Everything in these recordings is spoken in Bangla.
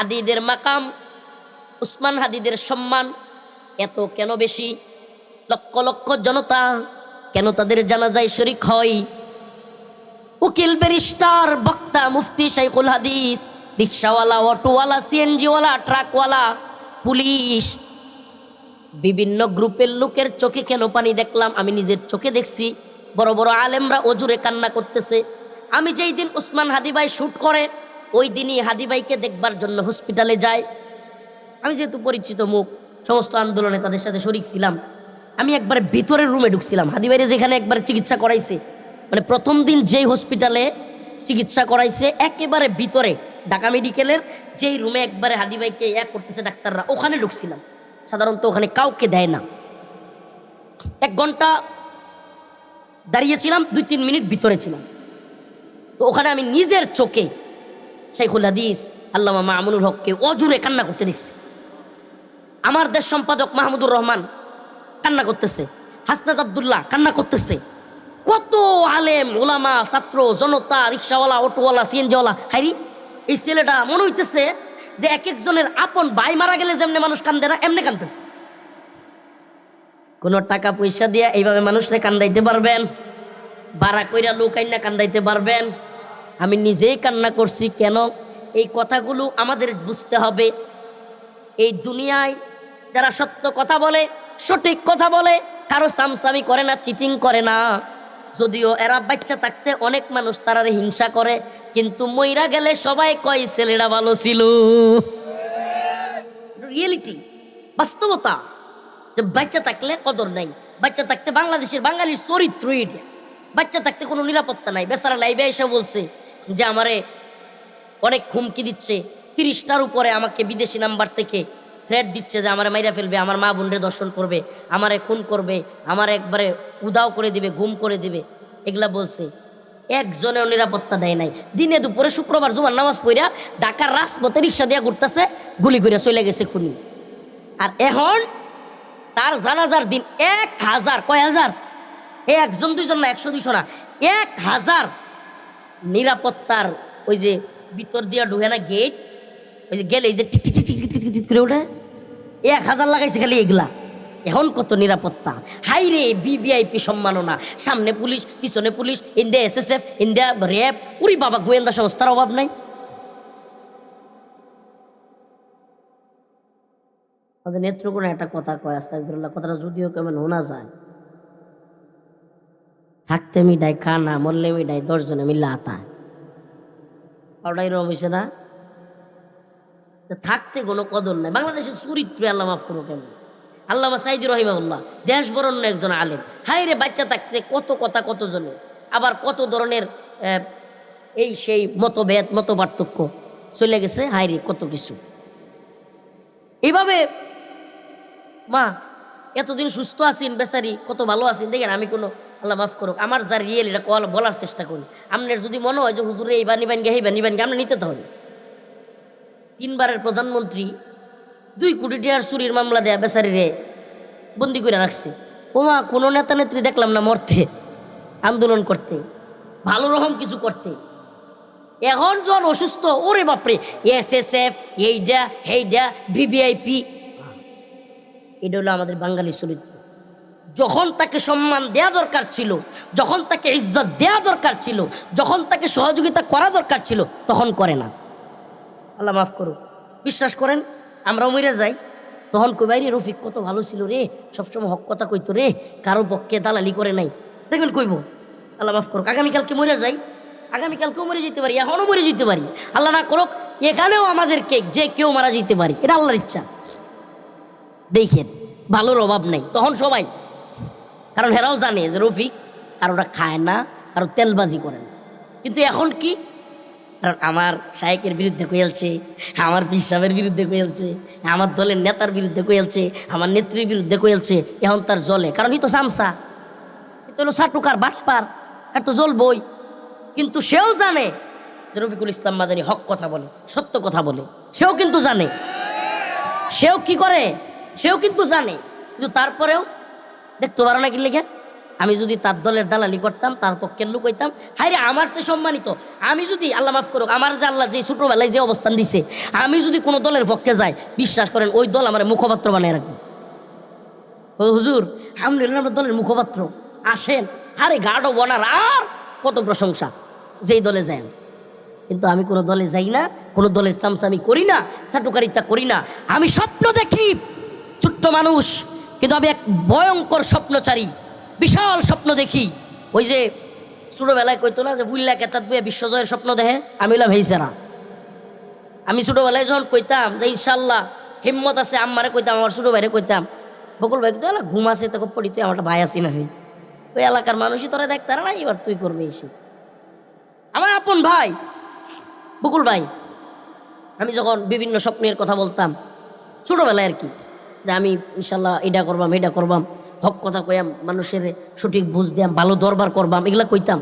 হাদিদের মাকাম, উসমান হাদিদের সম্মান এত কেন বেশি? লক্ষ লক্ষ জনতা কেন তাদের জানাজায় শরিক হয়? উকিল, ব্যারিস্টার, বক্তা, মুফতি শাইকুল হাদিস, রিক্সাওয়ালা, অটোওয়ালা, সিএনজিওয়ালা, ট্রাকওয়ালা, পুলিশ, বিভিন্ন গ্রুপের লোকের চোখে কেন পানি দেখলাম? আমি নিজের চোখে দেখছি। বড় বড় আলেমরা অজুরে কান্না করতেছে। আমি যেই দিন উসমান হাদিবাই শ্যুট করে ওই দিনই হাদিবাইকে দেখবার জন্য হসপিটালে যায়। আমি যেহেতু পরিচিত মুখ, সমস্ত আন্দোলনে তাদের সাথে শরিক ছিলাম। আমি একবারে ভিতরের রুমে ঢুকছিলাম। হাদিবাইরে যেখানে একবারে চিকিৎসা করাইছে মানে প্রথম দিন যেই হসপিটালে চিকিৎসা করাইছে, একেবারে ভিতরে, ঢাকা মেডিকেলের যেই রুমে একবারে হাদিবাইকে এক করতেছে ডাক্তাররা, ওখানে ঢুকছিলাম। সাধারণত ওখানে কাউকে দেয় না। এক ঘণ্টা দাঁড়িয়েছিলাম, দুই তিন মিনিট ভিতরে ছিলাম। তো ওখানে আমি নিজের চোখে শেখুল হাদিস, আল্লামা মামুনুল হককে অজুরে কান্না করতে দেখছি। আমার দেশ সম্পাদক মাহমুদুর রহমান কান্না করতেছে, হাসনাত আবদুল্লাহ কান্না করতেছে। কত আলেম ওলামা ছাত্র, জনতা, রিক্সাওয়ালা, অটোওয়ালা, সিএনজিওয়ালা, হাইরি, এই ছেলেটা মনে হইতেছে যে এক একজনের আপন ভাই মারা গেলে যেমনি মানুষ কান্দে না, এমনি কান্দতেছে। কোনো টাকা পয়সা দিয়ে এইভাবে মানুষরে কান্দাইতে পারবেন? বাড়া কইরা লোক আইনা কান্দাইতে পারবেন? আমি নিজেই কান্না করছি, কেন? এই কথাগুলো আমাদের বুঝতে হবে। এই দুনিয়ায় যারা সত্য কথা বলে, সঠিক কথা বলে, কারও সামসামি করে না, চিটিং করে না। যদিও এরা বাচ্চা থাকতে অনেক মানুষ তারারে হিংসা করে, কিন্তু মইরা গেলে সবাই কয়, ছেলেরা ভালো ছিল। রিয়েলিটি বাস্তবতা। যে বাচ্চা থাকলে কদর নাই, বাচ্চা থাকতে বাংলাদেশের বাঙালির চরিত্র এটা। বাচ্চা থাকতে কোনো নিরাপত্তা নাই। বেচারা লাইভে এসে বলছে যে আমারে অনেক হুমকি দিচ্ছে। তিরিশটার উপরে আমাকে বিদেশি নাম্বার থেকে থ্রেট দিচ্ছে যে আমার মাইরা ফেলবে, আমার মা বোনরে দর্শন করবে, আমারে খুন করবে, আমার একবারে উদাও করে দিবে ঘুম করে দিবে। এগুলা বলছে। একজনেও নিরাপত্তা দেয় নাই। দিনে দুপুরে শুক্রবার জুমার নামাজ পড়া ঢাকার রাজপথে রিক্সা দিয়া ঘুরতেছে, গুলি করে চলে গেছে খুনি। আর এখন তার জানাজার দিন এক হাজার, কয় হাজার? একজন, দুইজন না, একশো দুইশো না। এক হাজার নিরাপত্তার ওই যে ভিতর দিয়া ঢুকে না গেট ওই যে গেলে এই যে করে ওঠে। এক হাজার লাগাইছে খালি এগুলা। এখন কত নিরাপত্তা? হাই রে বিবিআইপি সম্মাননা। সামনে পুলিশ, পিছনে police India SSF India RAB উরি বাবা, গোয়েন্দা সংস্থার অভাব নাই। নেত্রকোনা একটা কথা কয়, আস্তাগফিরুল্লাহ। কথাটা যদিও কেমন শোনা যায়। থাকতে মিডাই খানা, মরলে মিডাই দশজনে মিল্লা আতা ওটাই না? থাকতে কোনো কদর নাই। বাংলাদেশের চরিত্র আল্লাহ মাফ করো কেমন? আল্লাহ সাইদি রহিমাউল্লাহ দেশ বরণ্য একজন আলেম। হাই রে বাচ্চা থাকতে কত কথা কত জনে আবার কত ধরনের এই সেই মতভেদ মত পার্থক্য চলে গেছে? হাই রে কত কিছু। এইভাবে মা, এতদিন সুস্থ আছেন, বেচারি, কত ভালো আছেন, দেখেন আমি কোনো আল্লাহ মাফ করুক, আমার যা রিয়েল এটা কল বলার চেষ্টা করি। আপনার যদি মনে হয় যে হুজুরে এই বানি বান গে এই বানি গে আপনি নিতে তো হবে তিনবারের প্রধানমন্ত্রী দুই কোটি টিয়ার চুরির মামলা দেয়া বেচারি রে বন্দি করে রাখছে। ওমা, কোনো নেতা নেত্রী দেখলাম না মরতে, আন্দোলন করতে, ভালো রকম কিছু করতে। এখন যখন অসুস্থ, ওরে বাপরে এস এস এফ এইটা হেইডা, ভিভিআইপি। এটা হলো আমাদের বাঙালি চরিত্র। যখন তাকে সম্মান দেয়া দরকার ছিল, যখন তাকে ইজ্জত দেয়া দরকার ছিল, যখন তাকে সহযোগিতা করা দরকার ছিল, তখন করে না। আল্লাহ মাফ করো বিশ্বাস করেন আমরাও মরে যাই, তখন কই, বাইরে রফিক কত ভালো ছিল রে, সবসময় হক কথা কইতো রে, কারও পক্ষে দালালি করে নাই। দেখবেন কইব, আল্লাহ মাফ করুক, আগামীকালকে মরে যাই, আগামীকালকেও মরে যেতে পারি, এখনও মরে যেতে পারি। আল্লাহ না করুক, এখানেও আমাদেরকে যে কেউ মারা যেতে পারি, এটা আল্লাহর ইচ্ছা। দেখেন, ভালোর অভাব নাই, তখন সবাই কারণ হেরাও জানে যে রফিক কারোটা খায় না, কারও তেলবাজি করে না। কিন্তু এখন কি? কারণ আমার শায়েকের বিরুদ্ধে কয়েলছে আমার পিসাবের বিরুদ্ধে কয়েলছে আমার দলের নেতার বিরুদ্ধে কয়েলছে আমার নেত্রীর বিরুদ্ধে কয়েলছে এখন তার জলে। কারণ এই তো সামসা এ তো হলো সাটুকার বাটপার এত জল বই কিন্তু সেও জানে যে রফিকুল ইসলাম মাদানী হক কথা বলে, সত্য কথা বলে। সেও কিন্তু জানে। সেও কি করে? সেও কিন্তু জানে। কিন্তু তারপরেও দেখতে পারো না কি লেখা? আমি যদি তার দলের দালালি করতাম, তার পক্ষের লোক হইতাম হায় রে আমার সে সম্মানিত। আমি যদি, আল্লাহ মাফ করুক, আমার যে আল্লাহ যে ছোটোবেলায় যে অবস্থান দিছে, আমি যদি কোনো দলের পক্ষে যাই, বিশ্বাস করেন, ওই দল আমার মুখপাত্র বানিয়ে রাখবে। ও হুজুর, আলহামদুলিল্লাহ আমরা দলের মুখপাত্র। আসেন, আরে গার্ডও বনার আর কত প্রশংসা, যেই দলে যান। কিন্তু আমি কোনো দলে যাই না, কোনো দলের চামচামি করি না চাটুকারিতা করি না। আমি স্বপ্ন দেখি, ছোট্ট মানুষ কিন্তু আমি এক ভয়ঙ্কর স্বপ্নচারী, বিশাল স্বপ্ন দেখি। ওই যে ছোটোবেলায় কইতো না যে বুল্লা কেতাত বইয়া বিশ্বজয়ের স্বপ্ন দেখে? আমি হলাম হেইসেরা। আমি ছোটোবেলায় যখন কইতাম যে ইনশাল্লাহ হিম্মত আছে আমারে কইতাম, আমার ছোটো ভাইরে কইতাম। বকুল ভাই তো ঘুম আছে? তোকে পড়ি, তুই আমার ভাই আছি না ওই এলাকার মানুষই তোরা দেখ তারা না, এবার তুই করবি এসে। আমার আপন ভাই, বকুল ভাই, আমি যখন বিভিন্ন স্বপ্নের কথা বলতাম, ছোটোবেলায় আর কি। যে আমি ইনশাল্লাহ এটা করবাম এটা করবাম। হক কথা কইয়াম, মানুষের সঠিক বুঝ দিয়াম, ভালো দরবার করবাম, এগুলা কইতাম।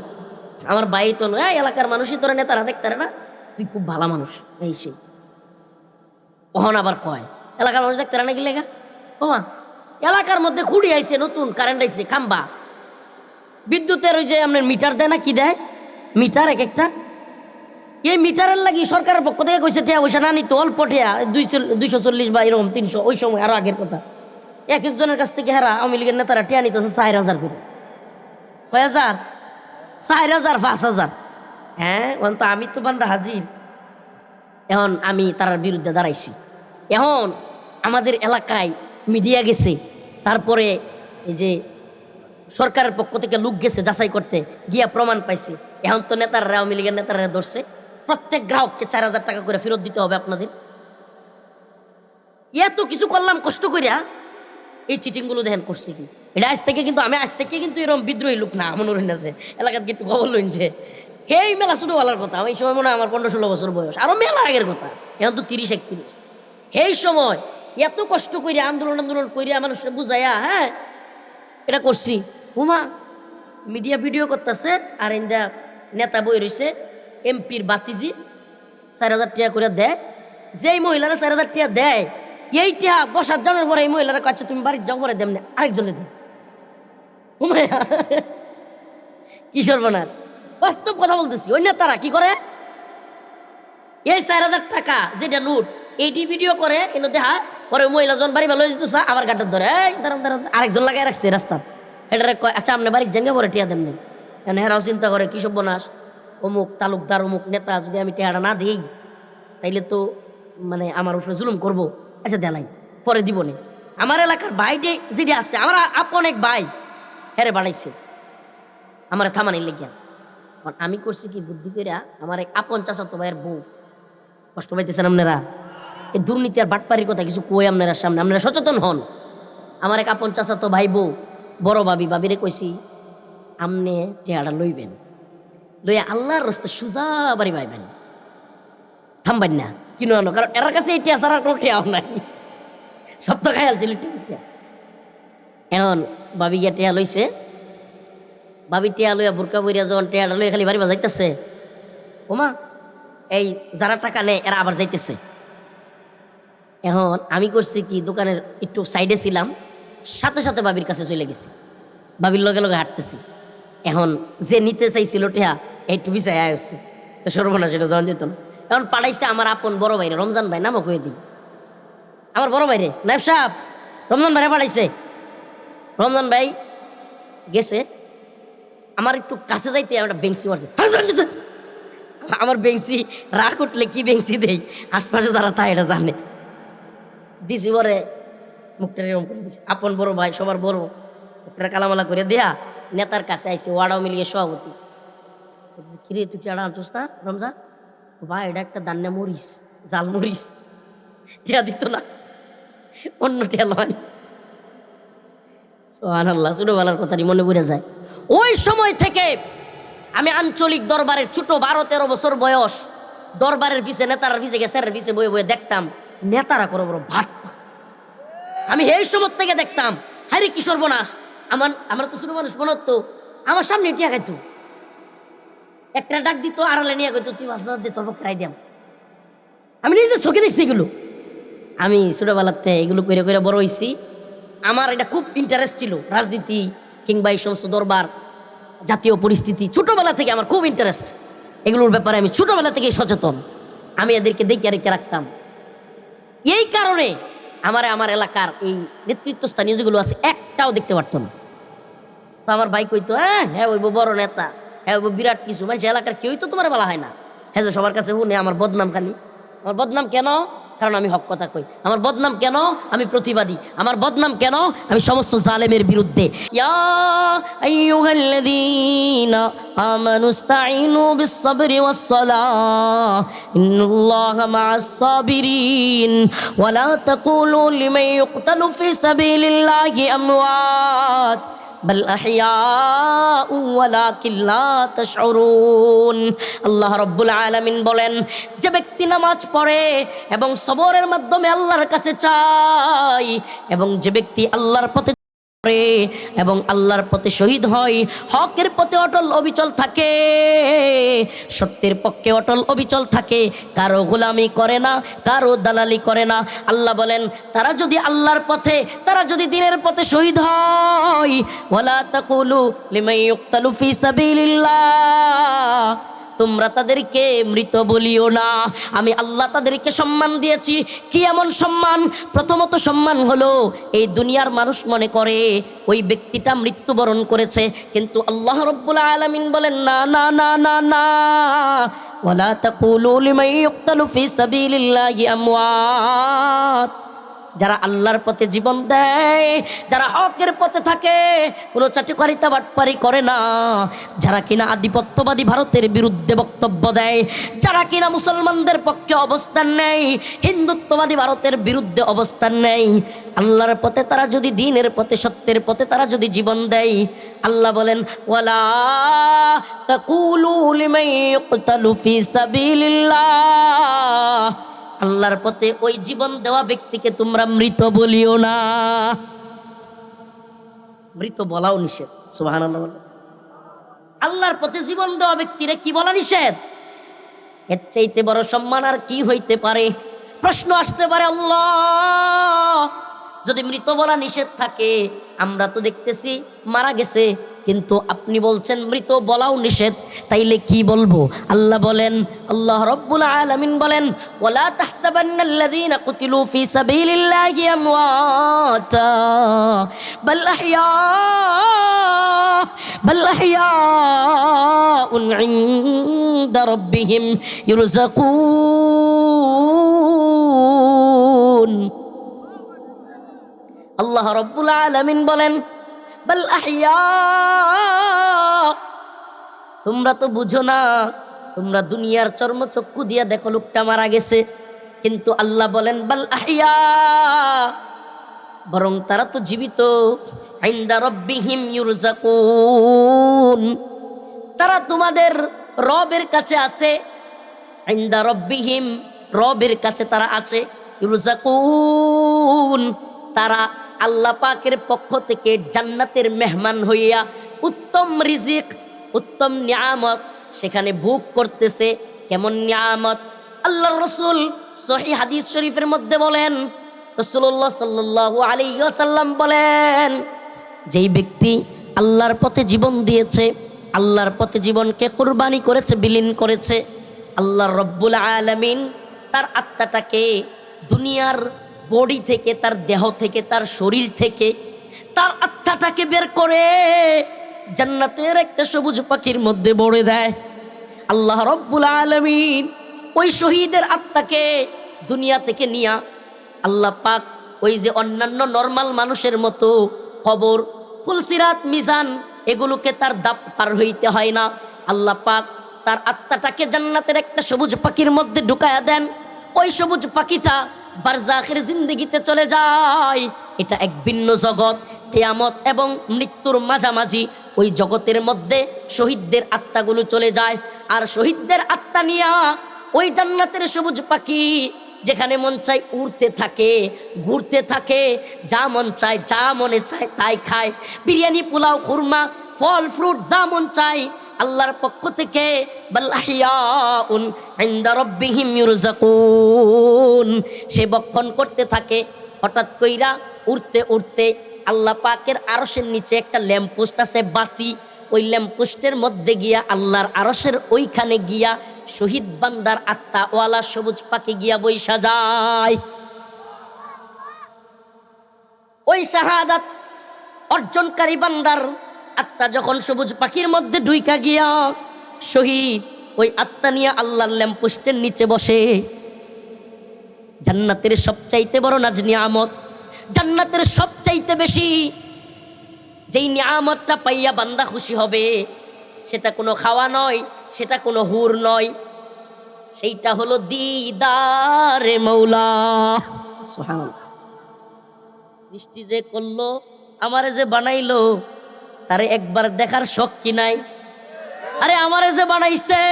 আমার ভাই তো নয় এলাকার মানুষই তোরা নেতারা দেখতে না? তুই খুব ভালো মানুষ, এই সে ওহন আবার কয়, এলাকার মানুষ দেখতে না কি লেগা ওমা এলাকার মধ্যে খুঁড়ি আইছে, নতুন কারেন্ট আইছে, খাম্বা। বিদ্যুতের ওই যে আপনার মিটার দেয় না, কি দেয়? মিটার এক একটা। এই মিটারের লাগি সরকারের পক্ষ থেকে কইছে, টিয়া পয়সা না নিতে, অল্প টিয়া, দুইশো দুইশো চল্লিশ বা এরকম তিনশো, ওই সময় আরও আগের কথা। এক একজনের কাছ থেকে হেরা আওয়ামী লীগের নেতারা টিয়া নিতেছে চার হাজার করে। কয় হাজার? চার হাজার, পাঁচ হাজার। হ্যাঁ এখন তো আমি তো বান্দা হাজির। এখন আমি তার বিরুদ্ধে দাঁড়াইছি। এখন আমাদের এলাকায় মিডিয়া গেছে, তারপরে এই যে সরকারের পক্ষ থেকে লোক গেছে যাচাই করতে, গিয়া প্রমাণ পাইছে। এখন তো নেতারা, আওয়ামী লীগের নেতারা ধরছে। প্রত্যেক গ্রাহককে চার হাজার টাকা করে ফেরত দিতে হবে আপনাদের। এত কিছু করলাম কষ্ট করিয়া এই চিটিংগুলো দেখেন করছে কি এটা আজ থেকে কিন্তু আমি আজ থেকে কিন্তু এরকম বিদ্রোহী লোক না, মনে হইন আছে এলাকার কিন্তু খবর লইছে সেই মেলা শুরু বলার কথা এই সময় মনে হয় আমার পনেরো ষোলো বছর বয়স। আরও মেলা আগের কথা, এখন তো তিরিশ, একত্রিশ। সেই সময় এত কষ্ট করিয়া আন্দোলন আন্দোলন করিয়া মানুষের বুঝাইয়া হ্যাঁ এটা করছি। হুমা মিডিয়া ভিডিও করতেছে, আর ইন্দা নেতা বই রয়েছে এমপির বাতিজি, চার হাজার টাকা করে দেয়। যেই মহিলারা চার হাজার টাকা দেয়, এই টাকা দশ হাজারের পরে এই মহিলারা কাছে তুমি বাড়ির যাও পরে দেমনে আরেকজনে দেয় কিশোর বনার বাস্তব কথা বলতেছি ওই তারা কি করে? এই চার হাজার টাকা যেটা নোট এইটি ভিডিও করে এনে দেখা পরে মহিলা জন বাড়ি ভালো যেত আবার গাটার ধরে আরেকজন লাগাই রাখছে রাস্তা এটারে কয় আচ্ছা আপনি বাড়ির জেঙ্গে পরে টিয়া দেন এনে হেরাও চিন্তা করে, কি সব বনাস অমুক তালুকদার, অমুক নেতা যদি আমি টিয়াটা না দিই তাইলে তো মানে আমার উপরে জুলুম করব। আচ্ছা দেলাই, পরে দিব নে। আমার এলাকার ভাইটে যেটা আছে, আমার আপন এক ভাই, হেরে বাড়াইছে আমার থামানি লেগিয়া। আমি করছি কি, বুদ্ধি কইরা আমার এক আপন চাচাতো ভাইয়ের বউ। কষ্ট পাইতেছেন আপনারা? এই দুর্নীতি আর বাটপারির কথা কিছু কই আপনারা সামনে? আপনারা সচেতন হন। আমার এক আপন চাচাতো ভাই বউ, বড় ভাবি, ভাবিরে কইছি আমনে টেয়াটা লইবেন। লইয়া আল্লাহর রস্তে সুজা বাড়ি পাইবেন। থামবেন না। কিনো আনো, কারণ এর কাছে টিয়া ছাড়া কোনো টেয়াও নাই। সব তো খায়াল ছিল এখন ভাবি গিয়া টেয়া লইছে। ভাবি টিয়া লইয়া বুরকা বইরা যখন টেয়াটা লইয়া খালি বাড়ি বাজাইতেছে, ওমা, এই যারা টাকা নেয়, এরা আবার যাইতেছে। এখন আমি করছি কি, দোকানের একটু সাইডে ছিলাম, সাথে সাথে বাবির কাছে চলে গেছি। বাবির লগে লগে হাঁটতেছি। এখন যে নিতে চাইছিল টেহা একটু বিষয় আসছে সর্বনাশ এটা জন যেত না। এখন পাঠাইছে আমার আপন বড় ভাইরে, রমজান ভাই, নামও কয়ে দিই। আমার বড় ভাইরে নাইব সাহেব, রমজান ভাইরে পাঠাইছে রমজান ভাই গেছে। আমার একটু কাছে যাইতে একটা বেঞ্চি মারছে আমার বেঞ্চি, রাগ উঠলে কি বেঞ্চি দেই? আশপাশে যারা তা এটা জানে। দিছি পরে মুখটা এরকম করে দিছি। আপন বড় ভাই, সবার বড়। মুখটা কালামালা করে দেয়া নেতার কাছে আইসি ওয়াড়াও মিলিয়ে সভাপতি। কিরে, তুই টেড়া আনছোস না, রমজান? ভাই, এটা একটা দান্না মরিস জাল মরিস টিয়া দিত না, অন্য লয় সোহান আল্লাহ কথাটি মনে পড়ে যায়। ওই সময় থেকে আমি আঞ্চলিক দরবারের ছোট বারো তেরো বছর বয়স, দরবারের পিছে নেতার পিছে বয়ে বয়ে দেখতাম, নেতারা করো বড় ভাট আমি এই সময় থেকে দেখতাম হারে কিশোর বনাস, আমার আমার তো ছোট মানুষ মনে আমার সামনে টিয়া খাইতো। একটা ডাক দিত আড়ালে নিয়ে কইতো, তুই মাছ দিয়ে তোর পক্ষে দিয়াম। আমি নিজে চোখে দেখছি এগুলো। আমি ছোটবেলাতে এগুলো করে করে বড় হয়েছি আমার এটা খুব ইন্টারেস্ট ছিল, রাজনীতি কিংবা এই সমস্ত দরবার, জাতীয় পরিস্থিতি। ছোটবেলা থেকে আমার খুব ইন্টারেস্ট এগুলোর ব্যাপারে আমি ছোটবেলা থেকেই সচেতন। আমি এদেরকে দেখে রেখে রাখতাম। এই কারণে আমার আমার এলাকার এই নেতৃত্বস্থানীয় যেগুলো আছে, একটাও দেখতে পারতো না। তো আমার ভাই কইতো হ্যাঁ হ্যাঁ ওই বড় নেতা। হ্যাঁ বিরাট কিছু। মানে এলাকার কেউই তো তোমার বলা হয় না। হ্যাঁ যে সবার কাছে শুনে আমার বদনাম খালি। আমার বদনাম কেন? কারণ আমি হক কথা কই। আমার বদনাম কেন? আমি প্রতিবাদী। আমার বদনাম কেন? আমি সমস্ত জালেমের বিরুদ্ধে। মা'আস বল আল্লাহ রব্বুল আলমিন বলেন, যে ব্যক্তি নামাজ পড়ে এবং সবরের মাধ্যমে আল্লাহর কাছে চাই এবং যে ব্যক্তি আল্লাহর পথে এবং আল্লাহর পথে শহীদ হয়। হকের পথে অটল অবিচল থাকে। সত্যের পক্ষে অটল অবিচল থাকে। কারও গোলামি করে না, কারও দালালি করে না। আল্লাহ বলেন, তারা যদি আল্লাহর পথে, তারা যদি দিনের পথে শহীদ হয়, ওয়ালা তাকুলু লিমান ইউক্তালু ফি সাবিলিল্লাহ। তোমরা তাদেরকে মৃত বলিও না। আমি আল্লাহ তাদেরকে সম্মান দিয়েছি। কি এমন সম্মান? প্রথমত সম্মান হলো, এই দুনিয়ার মানুষ মনে করে ওই ব্যক্তিটা মৃত্যুবরণ করেছে, কিন্তু আল্লাহ রব্বুল আলামিন বলেন, না না না না না। ওয়ালা তাকুলু লিমান ইউক্তালু ফি সাবিলিল্লাহি আমওয়াত। যারা আল্লাহর পথে জীবন দেয়, যারা হকের পথে থাকে, কোনো চাটিকারিতা বাটপারি করে না। যারা কিনা আধিপত্যবাদী ভারতের বিরুদ্ধে বক্তব্য দেয়, যারা কিনা মুসলমানদের পক্ষে অবস্থান নেয়, হিন্দুত্ববাদী ভারতের বিরুদ্ধে অবস্থান নেয়। আল্লাহর পথে তারা যদি দিনের পথে, সত্যের পথে তারা যদি জীবন দেয়, আল্লাহ বলেন, ওয়ালা তাকুলু লিমান ইউকতালু ফি সাবিলিল্লাহ। আল্লাহর পথে ওই জীবন দেওয়া ব্যক্তিকে তোমরা মৃত বলিও না। মৃত বলাও নিষেধ সুহান আল্লাহর পথে জীবন দেওয়া ব্যক্তিরে কি বলা নিষেধ? এর চাইতে বড় সম্মান আর কি হইতে পারে? প্রশ্ন আসতে পারে, আল্লাহ! যদি মৃত বলা নিষেধ থাকে, আমরা তো দেখতেছি মারা গেছে। কিন্তু আপনি বলছেন, মৃত বলাও নিষেধ। তাইলে কি বলব? আল্লাহ বলেন, আল্লাহ রব্বুল আলামিন বলেন, ওয়ালা তাহসাবান্নাল্লাযীনা কুতিলু ফি সাবিলিল্লাহি আমওয়াতা, বাল আহইয়া বাল আহইয়াউন ইনদা রাব্বিহিম ইরযাকুন আল্লাহ রব্বুল আলামিন বলেন তোমরা তো বুঝো না, তোমরা দুনিয়ার চর্মচক্ষু দিয়া দেখো লোকটা মারা গেছে। কিন্তু আল্লাহ বলেন, বাল আহিয়া বরং তারা তো জীবিত। তারা তোমাদের রবের কাছে আছে। আইন্দা রব্বিহিম রবের কাছে তারা আছে। ইউরজাকুন। তারা আল্লাহ পাকের পক্ষ থেকে জান্নাতের মেহমান হইয়া উত্তম রিজিক, উত্তম নিয়ামত সেখানে ভোগ করতেছে। কেমন নিয়ামত? আল্লাহ রসুল সহি হাদিস শরীফের মধ্যে বলেন রসুল্লাহ সাল্লাহ আলাইসাল্লাম বলেন, যেই ব্যক্তি আল্লাহর পথে জীবন দিয়েছে, আল্লাহর পথে জীবনকে কোরবানি করেছে, বিলীন করেছে, আল্লাহ রব্বুল আলমিন তার আত্মাটাকে দুনিয়ার বডি থেকে, তার দেহ থেকে, তার শরীর থেকে, তার আত্মাটাকে বের করে জান্নাতের একটা সবুজ পাখির মধ্যে বড়ে দেয়। আল্লাহ রব্বুল আলমিন ওই শহীদের আত্মাকে দুনিয়া থেকে নিয়া আল্লাহ পাক ওই যে অন্যান্য নর্মাল মানুষের মতো কবর ফুলসিরাত মিজান এগুলোকে তার দাপ পার হইতে হয় না। আল্লাহ পাক তার আত্মাটাকে জান্নাতের একটা সবুজ পাখির মধ্যে ঢুকায়া দেন। ওই সবুজ পাখিটা বারজাখের জিন্দিগিতে চলে যায়। এটা এক ভিন্ন জগৎ, কেয়ামত এবং মৃত্যুর মাঝামাঝি। ওই জগতের মধ্যে শহীদদের আত্মাগুলো চলে যায়। আর শহীদদের আত্মা নিয়া ওই জান্নাতের সবুজ পাখি যেখানে মন চায় উড়তে থাকে, ঘুরতে থাকে। যা মন চায়, যা মনে চায় তাই খায়। বিরিয়ানি, পোলাও, খুরমা, ফল, ফ্রুট, যা মন চায়। আল্লাহর পক্ষ থেকে সে বক্ষণ করতে থাকে, হঠাৎ কইরা উড়তে উড়তে আল্লাহ পাকের আরশের নিচে একটা ল্যাম্পপোস্ট আছে, বাতি। ওই ল্যাম্পপোস্টের মধ্যে গিয়া আল্লাহর আরশের ওইখানে গিয়া শহীদ বান্দার আত্মা ওয়ালা সবুজ পাখি গিয়া বৈশা যায়। ওই শাহাদাত অর্জনকারী বান্দার আত্মা যখন সবুজ পাখির মধ্যে ডুইকা গিয়া শহীদ, ওই আত্মা নিয়ে আল্লাহর ল্যাম্পপোস্টের নিচে বসে। জান্নাতের সবচাইতে বড় নাজ নিয়ামত, জান্নাতের সবচাইতে বেশি যেই নিয়ামতটা পাইয়া বান্দা খুশি হবে, সেটা কোনো খাওয়া নয়, সেটা কোনো হুর নয়। সেইটা হলো দিদারে মৌলা। সৃষ্টি যে করল, আমারে যে বানাইলো তারে একবার দেখার শখ কি নাই? আরে আমারে যে বানাইছে,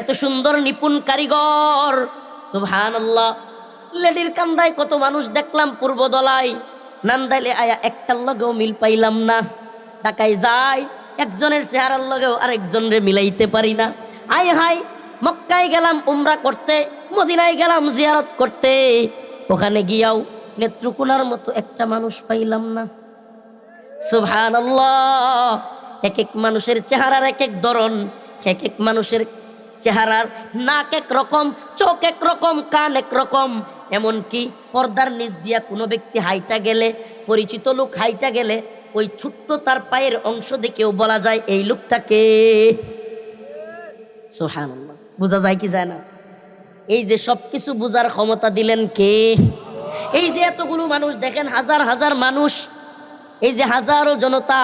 এত সুন্দর নিপুণ কারিগর। সুবহান আল্লাহ লেডির কান্দায় কত মানুষ দেখলাম পূর্ব দলায় নান্দাইলে আয়া একটার লগেও মিল পাইলাম না। ঢাকায় যাই, একজনের চেহারার লগেও আরেকজনরে মিলাইতে পারি না। আই হাই মক্কায় গেলাম উমরা করতে, মদিনায় গেলাম জিয়ারত করতে। ওখানে গিয়াও নেত্রকোনার মতো একটা মানুষ পাইলাম না। সুবহান এক এক মানুষের চেহারার এক এক ধরন এক এক মানুষের চেহারার নাক এক রকম, চোখ এক রকম, কান এক রকম। এমনকি পর্দার নিচ দিয়া কোনো ব্যক্তি হাইটা গেলে, পরিচিত লোক হাইটা গেলে, ওই ছোট্ট তার পায়ের অংশ দেখেও বলা যায় এই লোকটাকে। সোহান বোঝা যায় কি যায় না? এই যে সব কিছু বোঝার ক্ষমতা দিলেন কে? এই যে এতগুলো মানুষ, দেখেন হাজার হাজার মানুষ এই যে হাজারো জনতা,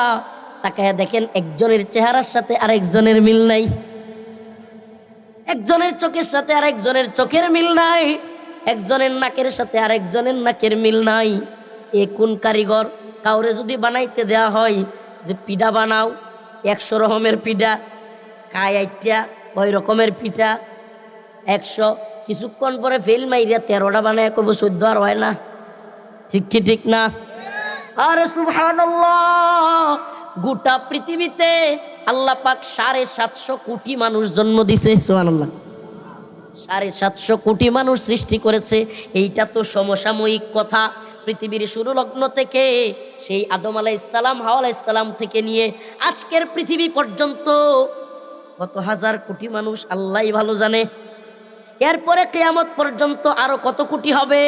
তাকে দেখেন একজনের চেহারার সাথে আরেকজনের মিল নাই। একজনের চোখের সাথে আরেকজনের চোখের মিল নাই। একজনের নাকের সাথে আরেকজনের নাকের মিল নাই। এ কোন কারিগর? কাউরে যদি বানাইতে দেয়া হয় যে পিঠা বানাও, একশো রকমের পিঠা, খায় আইটা ওই রকমের পিঠা, একশো। কিছুক্ষণ পরে ফেল মাইরিয়া তেরোটা বানায় কব চোদ্দ আর হয় না। ঠিক কি ঠিক না? আরে সুবহানাল্লাহ, গোটা পৃথিবীতে আল্লাহ পাক সাড়ে সাতশো কোটি মানুষ জন্ম দিছে, সুবহানাল্লাহ। সাড়ে সাতশো কোটি মানুষ সৃষ্টি করেছে, এইটা তো সমসাময়িক কথা। পৃথিবীর শুরু লগ্ন থেকে সেই আদম আলাইসালাম হাওয়া আলাইসালাম থেকে নিয়ে আজকের পৃথিবী পর্যন্ত কত হাজার কোটি মানুষ আল্লাহ ভালো জানে। এরপরে কেয়ামত পর্যন্ত আরও কত কোটি হবে?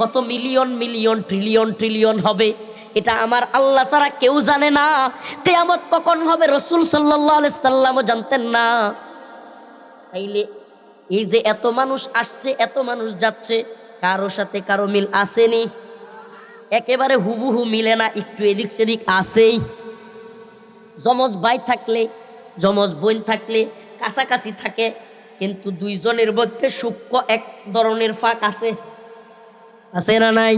কত মিলিয়ন মিলিয়ন, ট্রিলিয়ন ট্রিলিয়ন হবে, এটা আমার আল্লাহ ছাড়া কেউ জানে না। কেয়ামত কখন হবে, রসুল সাল্লাহ সাল্লামও জানতেন না। তাইলে এই যে এত মানুষ আসছে, এত মানুষ যাচ্ছে, কারও সাথে কারও মিল আসেনি। একেবারে হুবহু মিলে না, একটু এদিক সেদিক আসেই। যমজ ভাই থাকলে, যমজ বোন থাকলে, কাছাকাছি থাকে, কিন্তু দুইজনের মধ্যে সূক্ষ্ম এক ধরনের ফাঁক আছে। আছে না নাই?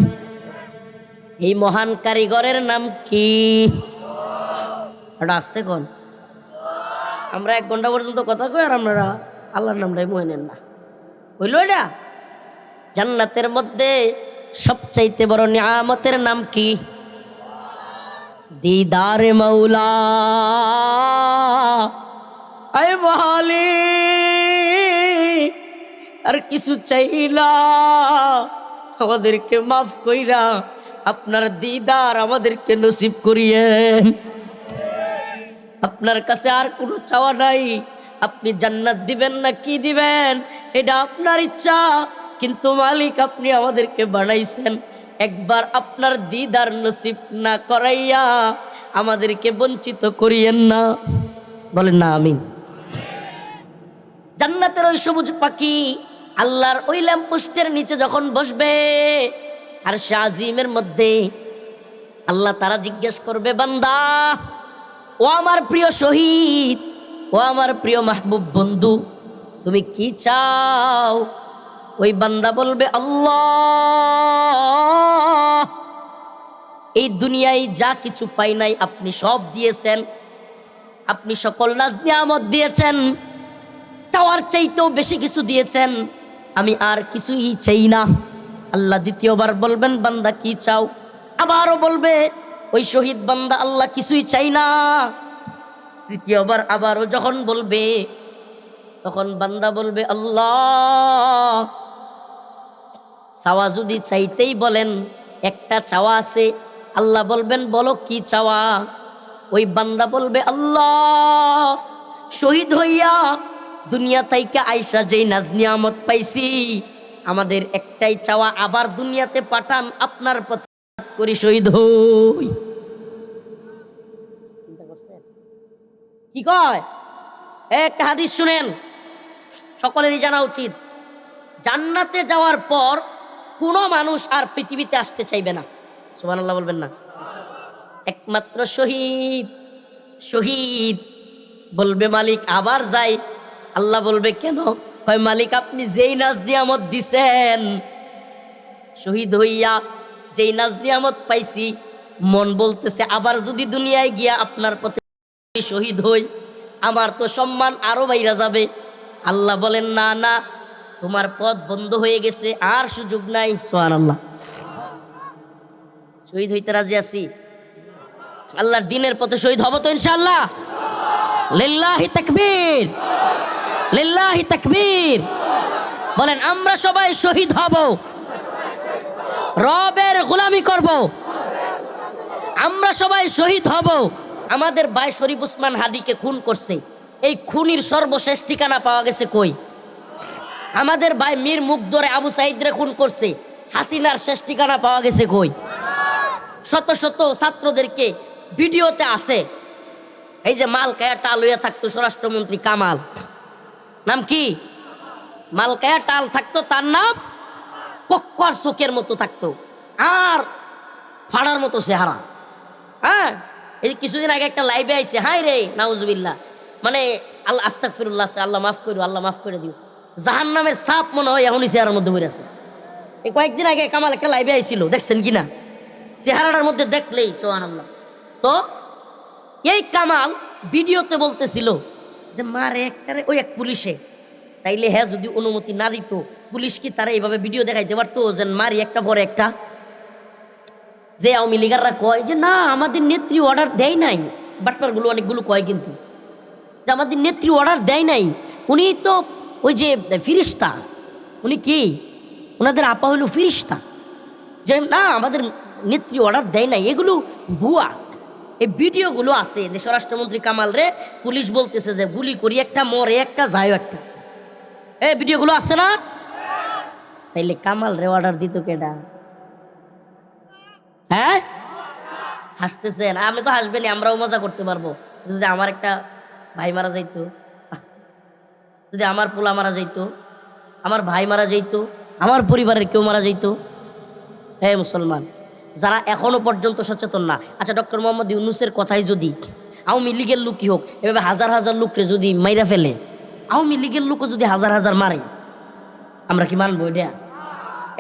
এই মহান কারিগরের নাম কি? ওটা আসতে কোন? আমরা এক ঘণ্টা পর্যন্ত কথা কই আর আপনারা আল্লাহর নামটাই মনে নেন না। বুঝলো এটা? জান্নাতের মধ্যে সবচাইতে বড় নিয়ামতের নাম কি? দিদার মৌলা আয় আর কিছু চাইলা। আমাদেরকে মাফ কইরা আপনার দিদার আমাদেরকে নসিব করিয়েন আপনার কাছে আর কোনো চাওয়া নাই। আপনি জান্নাত দিবেন না কি দিবেন? এটা আপনার ইচ্ছা, কিন্তু মালিক আপনি আমাদেরকে বানাইছেন। একবার আপনার দিদার নসিব না করাইয়া আমাদেরকে বঞ্চিত করিয়েন না। বলেন না আমি জান্নাতের ওই সবুজ পাখি আল্লাহর ওই ল্যাম্পোস্টের নিচে যখন বসবে, আর সে আজিমের মধ্যে আল্লাহ তারা জিজ্ঞেস করবে, বান্দা, ও আমার প্রিয় শহীদ, ও আমার প্রিয় মাহবুব বন্ধু, তুমি কি চাও? ওই বান্দা বলবে, আল্লাহ, এই দুনিয়ায় যা কিছু পাই নাই আপনি সব দিয়েছেন। আপনি সকল নাজ নিয়ামত দিয়েছেন, চাওয়ার চাইতেও বেশি কিছু দিয়েছেন। আমি আর কিছুই চাই না। আল্লাহ দ্বিতীয়বার বলবেন, বান্দা কি চাও? আবারও বলবে, ওই শহীদ বান্দা আল্লাহ কিছুই চাই না। তৃতীয়বার আবারও যখন বলবে, তখন বান্দা বলবে, আল্লাহ, চাওয়া যদি চাইতেই বলেন, একটা চাওয়া আছে। আল্লাহ বলবেন, বলো কি চাওয়া? ওই বান্দা বলবে, আল্লাহ, শহীদ হইয়া দুনিয়া তাইকে আইসা যেই নাজ নিয়ামত পাইছি আমাদের একটাই চাওয়া আবার দুনিয়াতে পাঠান আপনার পথে করি শহীদ হই। কি কয়? এ, একটা হাদিস শুনেন সকলেরই জানা উচিত। জান্নাতে যাওয়ার পর কোনো মানুষ আর পৃথিবীতে আসতে চাইবে না। সুমান আল্লাহ বলবেন না। একমাত্র শহীদ শহীদ বলবে মালিক আবার যাই আল্লাহ বলবে, কেন? হয় মালিক, আপনি যেই নাজ নিয়ামত দিছেন, শহীদ হইয়া যেই নাজ নিয়ামত পাইছি, মন বলতেছে, আবার যদি দুনিয়ায় গিয়া আপনার পথে শহীদ হই, আমার তো সম্মান আরও বাইরা যাবে। আল্লাহ বলেন, না না, তোমার পথ বন্ধ হয়ে গেছে, আর সুযোগ নাই। সোহান আল্লাহ শহীদ হইতে রাজি আছি? আল্লাহর দিনের পথে শহীদ হব তো ইনশাল্লাহ লিল্লাহি তাকবীর। লিল্লাহি তাকবীর। বলেন, আমরা সবাই শহীদ হব। রবের গোলামি করব। আমরা সবাই শহীদ হব। আমাদের ভাই শরীফ উসমান হাদিকে খুন করছে। এই খুনির সর্বশেষ ঠিকানা পাওয়া গেছে কই? আমাদের ভাই মীর মুখ ধরে আবু সাইদরে খুন করছে। হাসিনার শেষ ঠিকানা পাওয়া গেছে কই? শত শত ছাত্রদেরকে ভিডিওতে আছে। এই যে মালকায়া টাল হইয়া থাকতো স্বরাষ্ট্রমন্ত্রী কামাল। নাম কি? মালকায়া টাল থাকতো, তার নাম কক্কর চোখের মতো থাকতো। আর ফাড়ার মতো চেহারা। হ্যাঁ এই কিছুদিন আগে একটা লাইভে আইছে হাই রে, নাউজুবিল্লাহ। মানে আল্লাহ আস্তাক ফিরুল্লাহ আল্লাহ মাফ করু আল্লাহ মাফ করে দিও। জাহান নামের সাপ মনে হয় এখনই চেহারার মধ্যে বই আছে। এই কয়েকদিন আগে কামাল একটা লাইভে আইছিল, দেখছেন কি না চেহারাটার মধ্যে দেখলেই সোহান আল্লাহ তো, এই কামাল ভিডিওতে বলতেছিল যে মারে একটারে, ওই এক পুলিশে। তাইলে হ্যাঁ যদি অনুমতি না দিত, পুলিশ কি তারা এইভাবে ভিডিও দেখাইতে পারতো যে মারি একটা পরে একটা? যে আওয়ামী লীগাররা কয় যে, না, আমাদের নেত্রী অর্ডার দেয় নাই। বাটপারগুলো অনেকগুলো কয় কিন্তু। যে আমাদের নেত্রী অর্ডার দেয় নাই, উনি তো ওই যে ফিরিস্তা। উনি কি? ওনাদের আপা হইল ফিরিস্তা। যে না, আমাদের নেত্রী অর্ডার দেয় নাই, এগুলো ভুয়া। এই ভিডিওগুলো আছে যে স্বরাষ্ট্রমন্ত্রী কামাল রে পুলিশ বলতেছে যে গুলি করি, একটা মরে, একটা যায়, একটা। এই ভিডিওগুলো আছে না? তাইলে কামাল রে অর্ডার দিত কেডা? হ্যাঁ? হাসতেছেন, আপনি তো হাসবেনি আমরাও মজা করতে পারব। যদি আমার একটা ভাই মারা যাইতো, যদি আমার পোলা মারা যাইতো, আমার ভাই মারা যাইতো, আমার পরিবারের কেউ মারা যাইতো। হে মুসলমান যারা এখনও পর্যন্ত সচেতন না। আচ্ছা ডক্টর মোহাম্মদ ইউনুসের কথাই যদি আওয়ামী লীগের লোকই হোক, এভাবে হাজার হাজার লোককে যদি মাইরা ফেলে, আওয়ামী লীগের লোকও যদি হাজার হাজার মারে, আমরা কি মানবো এটা?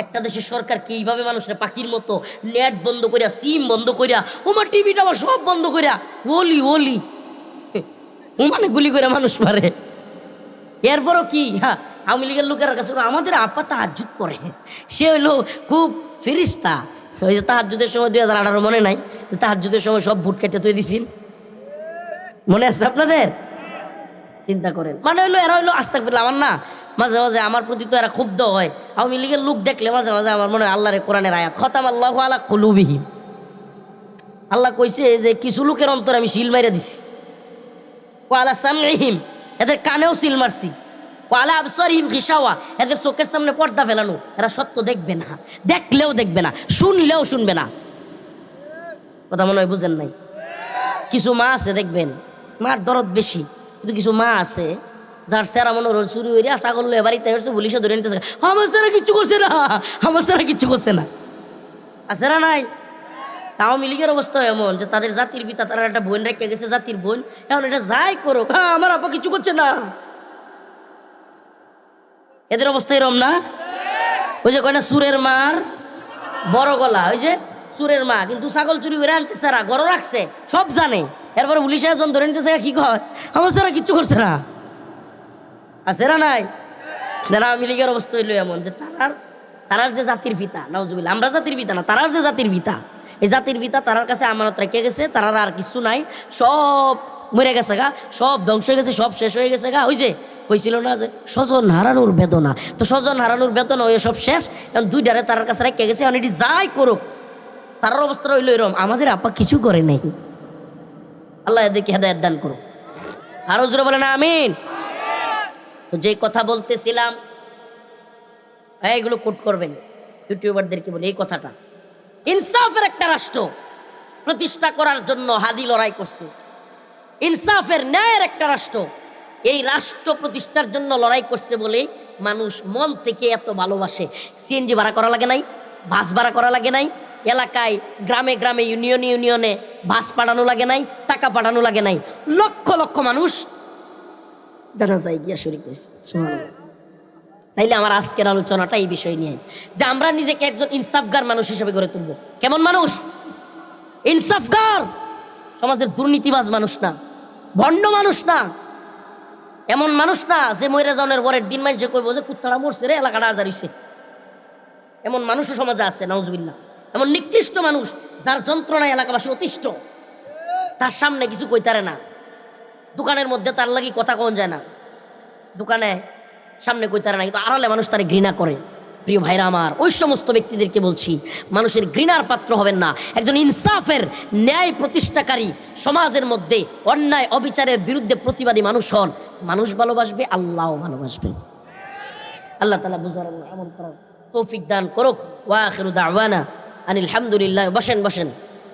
একটা দেশের সরকার কি এইভাবে মানুষের পাখির মতো নেট বন্ধ করিয়া, সিম বন্ধ করিয়া ওমার টিভিটা আবার সব বন্ধ করিয়া, ওলি ওলি ও মানে গুলি করে মানুষ মারে। এরপরও কি? হ্যাঁ আওয়ামী লীগের লোকের কাছে আমাদের আপা তাহাজুদ করে সে হইল খুব ফিরিস্তা ওই যে তাহাজুদের সময় দুই হাজার আঠারো মনে নাই তাহাজুদের সময় সব ভুট কেটে তুই দিছিল মনে আছে আপনাদের? চিন্তা করেন। মানে হইল, এরা হইল আস্তাক ফিরলে আমার না, মাঝে মাঝে আমার প্রতি তো এরা ক্ষুব্ধ হয়। আওয়ামী লীগের লোক দেখলে মাঝে মাঝে আমার মনে হয় আল্লাহরে কোরআনের আয়াত খতাম আল্লাহ আলা কলুবিহীন আল্লাহ কইছে যে কিছু লোকের অন্তর আমি শিল মাইরা দিছি। ওয়ালা সামহিম এদের কানেও সিল মারছি। ওয়ালা আবসরহিম ঘিসাওয়া। এদের চোখের সামনে পর্দা ফেলানো। এরা সত্য দেখবে না। দেখলেও দেখবে না। শুনলেও শুনবে না। কথা মনে হয় বুঝেন নাই? কিছু মা আছে দেখবেন। মার দরদ বেশি। কিন্তু কিছু মা আছে, যার সেরা মনে হল চুরি হইরে ছাগল লয়ে বাড়িতে এসে পুলিশে ধরে নিতেছে। আমার সেরা কিচ্ছু করছে না। আমার সেরা কিচ্ছু করছে না। আছে না নাই? আওয়ামী লীগের অবস্থা এমন যে তাদের জাতির পিতা, তারা একটা বোন রেখে গেছে, জাতির বোন। এখন এটা যাই করুক। হ্যাঁ আমার আপা কিছু করছে না। এদের অবস্থা এরম না? ওই যে কয় না, সুরের মার, বড় গলা, ওই যে সুরের মা, কিন্তু ছাগল চুরি করে আনছে সারা গড় রাখছে, সব জানে। এরপরে পুলিশে একজন ধরে নিতেছে কি কয়? আমার সারা কিচ্ছু করছে না। আছে না নাই? যারা আওয়ামী লীগের অবস্থা হইল এমন যে তারার তারার যে জাতির পিতা নজুবিল্লা আমরা জাতির পিতা না, তারার যে জাতির পিতা, এই জাতির পিতা তারার কাছে আমানত রেখে গেছে, তারার আর কিছু নাই, সব মরে গেছে গা, সব ধ্বংস হয়ে গেছে, সব শেষ হয়ে গেছে গা। ওই যে কইছিল না যে, স্বজন হারানোর বেদনা। তো স্বজন হারানোর বেদনা, ওই সব শেষ। এখন দুইটারে তার কাছে রেখে গেছে এটি যাই করুক তার অবস্থা হইল এরম। আমাদের আপা কিছু করে নাই। আল্লাহ এদেরকে হেদায়ত দান করুক। আরও জোরে বলে না আমিন। তো যে কথা বলতেছিলাম হ্যাঁ এগুলো কোট করবেন। ইউটিউবারদেরকে বলে, এই কথাটা। ইনসাফের একটা রাষ্ট্র প্রতিষ্ঠা করার জন্য হাদি লড়াই করছে। ইনসাফের ন্যায়ের একটা রাষ্ট্র। এই রাষ্ট্র প্রতিষ্ঠার জন্য লড়াই করছে বলে মানুষ মন থেকে এত ভালোবাসে। সিএনজি ভাড়া করা লাগে নাই, বাস ভাড়া করা লাগে নাই, এলাকায় গ্রামে গ্রামে ইউনিয়নে ইউনিয়নে বাস পাঠানো লাগে নাই, টাকা পাঠানো লাগে নাই। লক্ষ লক্ষ মানুষ জানা যায় গিয়া হয়েছে তাইলে আমার আজকের আলোচনাটা এই বিষয় নিয়ে, যে আমরা নিজেকে একজন ইনসাফগার মানুষ হিসেবে গড়ে তুলব। কেমন মানুষ? ইনসাফগার! সমাজের দুর্নীতিবাজ মানুষ না। ভণ্ড মানুষ না, এমন মানুষ না যে ময়রা জানের পরের দিন মাইছে কইব যে কুত্তারা মরছে রে, এলাকাটা আজার এমন মানুষও সমাজে আছে নাউজবিল্লা এমন নিকৃষ্ট মানুষ যার যন্ত্রণায় এলাকাবাসী অতিষ্ঠ, তার সামনে কিছু কইতারে না। দোকানের মধ্যে তার লাগি কথা কোন যায় না। দোকানে সামনে কইতারে না, কিন্তু আড়ালে মানুষ তারে ঘৃণা করে। প্রিয় ভাইরা আমার, ওই সমস্ত ব্যক্তিদেরকে বলছি, মানুষের ঘৃণার পাত্র হবেন না। একজন ইনসাফের ন্যায় প্রতিষ্ঠাকারী সমাজের মধ্যে অন্যায় অবিচারের বিরুদ্ধে প্রতিবাদী মানুষ হন। মানুষ ভালোবাসবে আল্লাহও ভালোবাসবে। আল্লাহ তালা বুঝার আমল করার তৌফিক দান করুক। ওয়া দাওয়ানা। আনিল হামদুলিল্লাহ। বসেন বসেন।